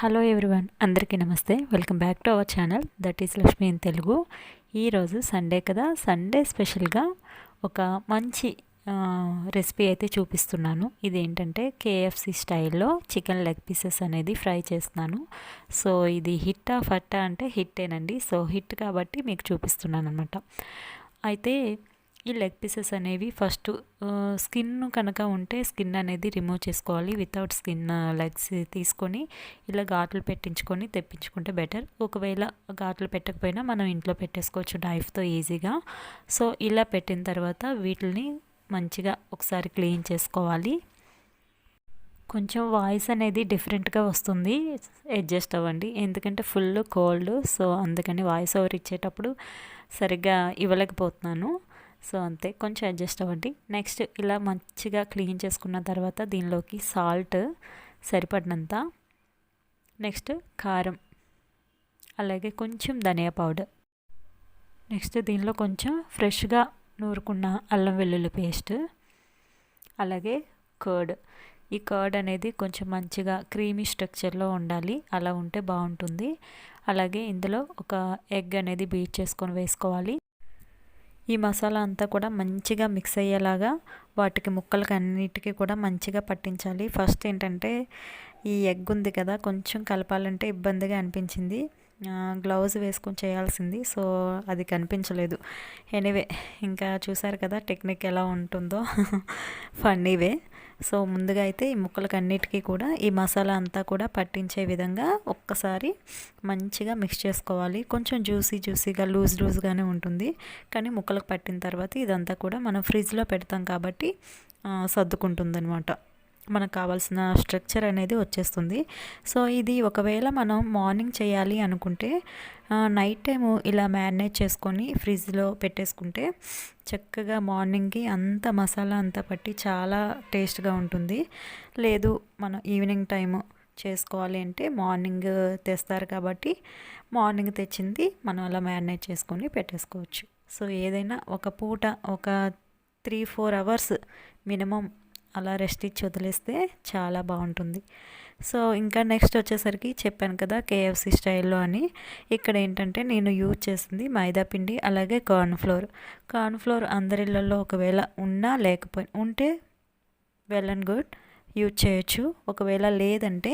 Hello everyone అందరికీ నమస్తే. Welcome back to our channel that is Lakshmi in Telugu ఈరోజు Sunday కదా. Sunday స్పెషల్గా ఒక మంచి రెసిపీ అయితే చూపిస్తున్నాను. ఇదేంటంటే కేఎఫ్సి స్టైల్లో చికెన్ లెగ్ పీసెస్ అనేది ఫ్రై చేస్తున్నాను. సో ఇది హిట్టా ఫట్టా అంటే హిట్టేనండి. సో హిట్ కాబట్టి మీకు చూపిస్తున్నాను అనమాట అయితే ఈ లెగ్ పీసెస్ అనేవి ఫస్ట్ స్కిన్ కనుక ఉంటే స్కిన్ అనేది రిమూవ్ చేసుకోవాలి. వితౌట్ స్కిన్ లెగ్స్ తీసుకొని ఇలా ఘాట్లు పెట్టించుకొని తెప్పించుకుంటే బెటర్ ఒకవేళ ఘాట్లు పెట్టకపోయినా మనం ఇంట్లో పెట్టేసుకోవచ్చు నైఫ్తో ఈజీగా సో ఇలా పెట్టిన తర్వాత వీటిని మంచిగా ఒకసారి క్లీన్ చేసుకోవాలి. కొంచెం వాయిస్ అనేది డిఫరెంట్గా వస్తుంది. అడ్జస్ట్ అవ్వండి. ఎందుకంటే ఫుల్ కోల్డ్ సో అందుకని వాయిస్ ఓవర్ ఇచ్చేటప్పుడు సరిగ్గా ఇవ్వలేకపోతున్నాను. సో అంతే కొంచెం అడ్జస్ట్ అవ్వండి. నెక్స్ట్ ఇలా మంచిగా క్లీన్ చేసుకున్న తర్వాత దీనిలోకి సాల్ట్ సరిపడినంత. నెక్స్ట్ కారం అలాగే కొంచెం ధనియా పౌడర్. నెక్స్ట్ దీనిలో కొంచెం ఫ్రెష్గా నూరుకున్న అల్లం వెల్లుల్లి పేస్ట్ అలాగే కర్డ్. ఈ కర్డ్ అనేది కొంచెం మంచిగా క్రీమీ స్ట్రక్చర్లో ఉండాలి అలా ఉంటే బాగుంటుంది. అలాగే ఇందులో ఒక ఎగ్ అనేది బీట్ చేసుకొని వేసుకోవాలి. ఈ మసాలా అంతా కూడా మంచిగా మిక్స్ అయ్యేలాగా వాటికి ముక్కలకి అన్నిటికీ కూడా మంచిగా పట్టించాలి. ఫస్ట్ ఏంటంటే ఈ ఎగ్ ఉంది కదా కొంచెం కలపాలంటే ఇబ్బందిగా అనిపించింది. గ్లౌజ్ వేసుకొని చేయాల్సింది. సో అది కనిపించలేదు. ఎనీవే ఇంకా చూసారు కదా టెక్నిక్ ఎలా ఉంటుందో. ఫన్నీవే. సో ముందుగా అయితే ఈ ముక్కలకి అన్నిటికీ కూడా ఈ మసాలా అంతా కూడా పట్టించే విధంగా ఒక్కసారి మంచిగా మిక్స్ చేసుకోవాలి. కొంచెం జ్యూసీ జ్యూసీగా లూజ్ లూజ్గానే ఉంటుంది. కానీ ముక్కలకు పట్టిన తర్వాత ఇదంతా కూడా మనం ఫ్రిడ్జ్లో పెడతాం కాబట్టి సర్దుకుంటుంది అనమాట మనకు కావాల్సిన స్ట్రక్చర్ అనేది వచ్చేస్తుంది. సో ఇది ఒకవేళ మనం మార్నింగ్ చేయాలి అనుకుంటే నైట్ టైము ఇలా మ్యారినేట్ చేసుకొని ఫ్రిడ్జ్లో పెట్టేసుకుంటే చక్కగా మార్నింగ్కి అంత మసాలా అంతా పట్టి చాలా టేస్ట్గా ఉంటుంది. లేదు మనం ఈవినింగ్ టైము చేసుకోవాలి అంటే మార్నింగ్ తెస్తారు కాబట్టి మార్నింగ్ తెచ్చింది మనం అలా మ్యారినేట్ చేసుకొని పెట్టేసుకోవచ్చు. సో ఏదైనా ఒక పూట ఒక త్రీ ఫోర్ అవర్స్ మినిమం అలా రెస్ట్ ఇచ్చి వదిలేస్తే చాలా బాగుంటుంది. సో ఇంకా నెక్స్ట్ వచ్చేసరికి చెప్పాను కదా కేఎఫ్సి స్టైల్లో అని. ఇక్కడ ఏంటంటే నేను యూజ్ చేసింది మైదా పిండి అలాగే కార్న్ఫ్లోర్ కార్న్ఫ్లోర్ అందరిళ్ళల్లో ఒకవేళ ఉన్నా లేకపోయినా ఉంటే వెల్ అండ్ గుడ్ యూజ్ చేయొచ్చు. ఒకవేళ లేదంటే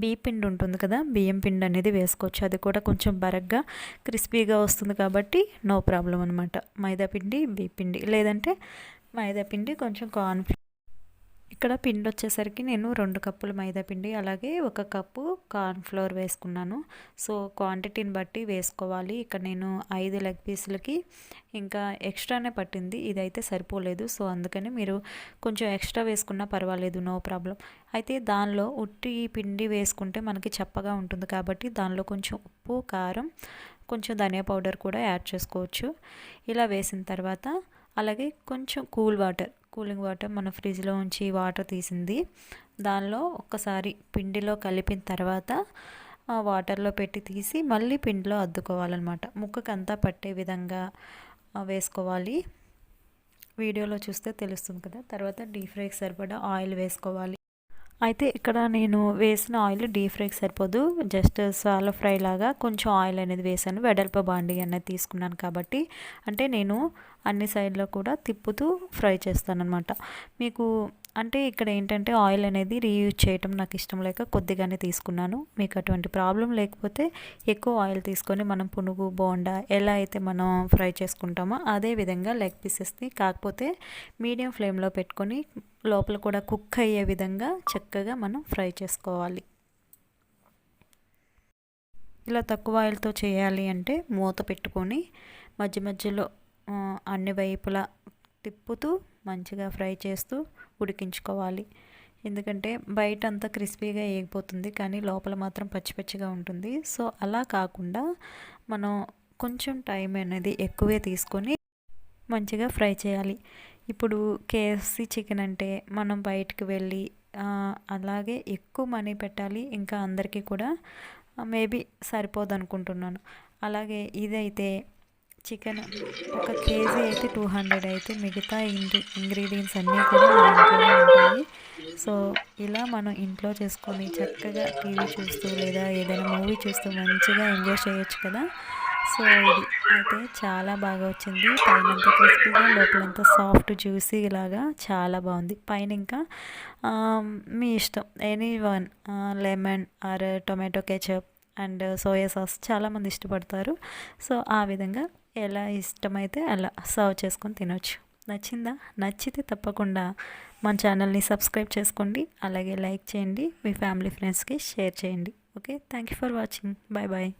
బియ్య పిండి ఉంటుంది కదా బియ్యం పిండి అనేది వేసుకోవచ్చు. అది కూడా కొంచెం బరగ్గా క్రిస్పీగా వస్తుంది కాబట్టి నో ప్రాబ్లం అనమాట మైదా పిండి బియ్య పిండి. లేదంటే మైదా పిండి కొంచెం కార్న్ ఇక్కడ పిండి వచ్చేసరికి నేను రెండు కప్పులు మైదా పిండి అలాగే ఒక కప్పు కార్న్ ఫ్లోర్ వేసుకున్నాను. సో క్వాంటిటీని బట్టి వేసుకోవాలి. ఇక్కడ నేను ఐదు లెగ్ పీసులకి ఇంకా ఎక్స్ట్రానే పట్టింది. ఇదైతే సరిపోలేదు. సో అందుకని మీరు కొంచెం ఎక్స్ట్రా వేసుకున్నా పర్వాలేదు. నో ప్రాబ్లం అయితే దానిలో ఉట్టి పిండి వేసుకుంటే మనకి చప్పగా ఉంటుంది కాబట్టి దానిలో కొంచెం ఉప్పు కారం కొంచెం ధనియా పౌడర్ కూడా యాడ్ చేసుకోవచ్చు. ఇలా వేసిన తర్వాత అలాగే కొంచెం కూల్ వాటర్ కూలింగ్ వాటర్ మన ఫ్రిడ్జ్లో ఉంచి వాటర్ తీసింది. దానిలో ఒక్కసారి పిండిలో కలిపిన తర్వాత వాటర్లో పెట్టి తీసి మళ్ళీ పిండిలో అద్దుకోవాలన్నమాట. ముక్కకి అంతా పట్టే విధంగా వేసుకోవాలి. వీడియోలో చూస్తే తెలుస్తుంది కదా తర్వాత డీప్ ఫ్రైకి సరిపడా ఆయిల్ వేసుకోవాలి. అయితే ఇక్కడ నేను వేసిన ఆయిల్ డీప్ ఫ్రైకి సరిపోదు. జస్ట్ సాల ఫ్రై లాగా కొంచెం ఆయిల్ అనేది వేసాను. వెడల్ప బాండి అనేది తీసుకున్నాను కాబట్టి. అంటే నేను అన్ని సైడ్లో కూడా తిప్పుతూ ఫ్రై చేస్తానమాట మీకు అంటే ఇక్కడ ఏంటంటే ఆయిల్ అనేది రీయూజ్ చేయటం నాకు ఇష్టం లేక కొద్దిగానే తీసుకున్నాను. మీకు అటువంటి ప్రాబ్లం లేకపోతే ఎక్కువ ఆయిల్ తీసుకొని మనం పునుగు బోండా ఎలా అయితే మనం ఫ్రై చేసుకుంటామో అదే విధంగా లెగ్ పీసెస్ని కాకపోతే మీడియం ఫ్లేమ్లో పెట్టుకొని లోపల కూడా కుక్ అయ్యే విధంగా చక్కగా మనం ఫ్రై చేసుకోవాలి. ఇలా తక్కువ ఆయిల్తో చేయాలి అంటే మూత పెట్టుకొని మధ్య మధ్యలో అన్ని వైపులా తిప్పుతూ మంచిగా ఫ్రై చేస్తూ ఉడికించుకోవాలి. ఎందుకంటే బయట అంతా క్రిస్పీగా వేగిపోతుంది కానీ లోపల మాత్రం పచ్చి పచ్చిగా ఉంటుంది. సో అలా కాకుండా మనం కొంచెం టైం అనేది ఎక్కువే తీసుకొని మంచిగా ఫ్రై చేయాలి. ఇప్పుడు కేఎఫ్సి చికెన్ అంటే మనం బయటికి వెళ్ళి అలాగే ఎక్కువ మనీ పెట్టాలి. ఇంకా అందరికీ కూడా మేబీ సరిపోదు అనుకుంటున్నాను అలాగే ఇదైతే చికెన్ ఒక కేజీ అయితే టూ హండ్రెడ్ అయితే మిగతా ఇంగ్రీ ఇంగ్రీడియంట్స్ అన్నీ కూడా మన ఇంట్లోనే ఉంటాయి. సో ఇలా మనం ఇంట్లో చేసుకొని చక్కగా టీవీ చూస్తూ లేదా ఏదైనా మూవీ చూస్తూ మంచిగా ఎంజాయ్ చేయొచ్చు కదా. సో ఇది అయితే చాలా బాగా వచ్చింది. పైన అంతా క్రిస్పీగా లోపలంతా సాఫ్ట్ జ్యూసీ లాగా చాలా బాగుంది. పైన ఇంకా మీ ఇష్టం. Any one lemon or tomato ketchup and soya sauce చాలామంది ఇష్టపడతారు. సో ఆ విధంగా ఎలా ఇష్టమైతే అలా సర్వ్ చేసుకొని తినొచ్చు. నచ్చిందా? నచ్చితే తప్పకుండా మన ఛానల్ని సబ్స్క్రైబ్ చేసుకోండి. అలాగే లైక్ చేయండి. మీ ఫ్యామిలీ ఫ్రెండ్స్కి షేర్ చేయండి. Okay? Thank you for watching. Bye bye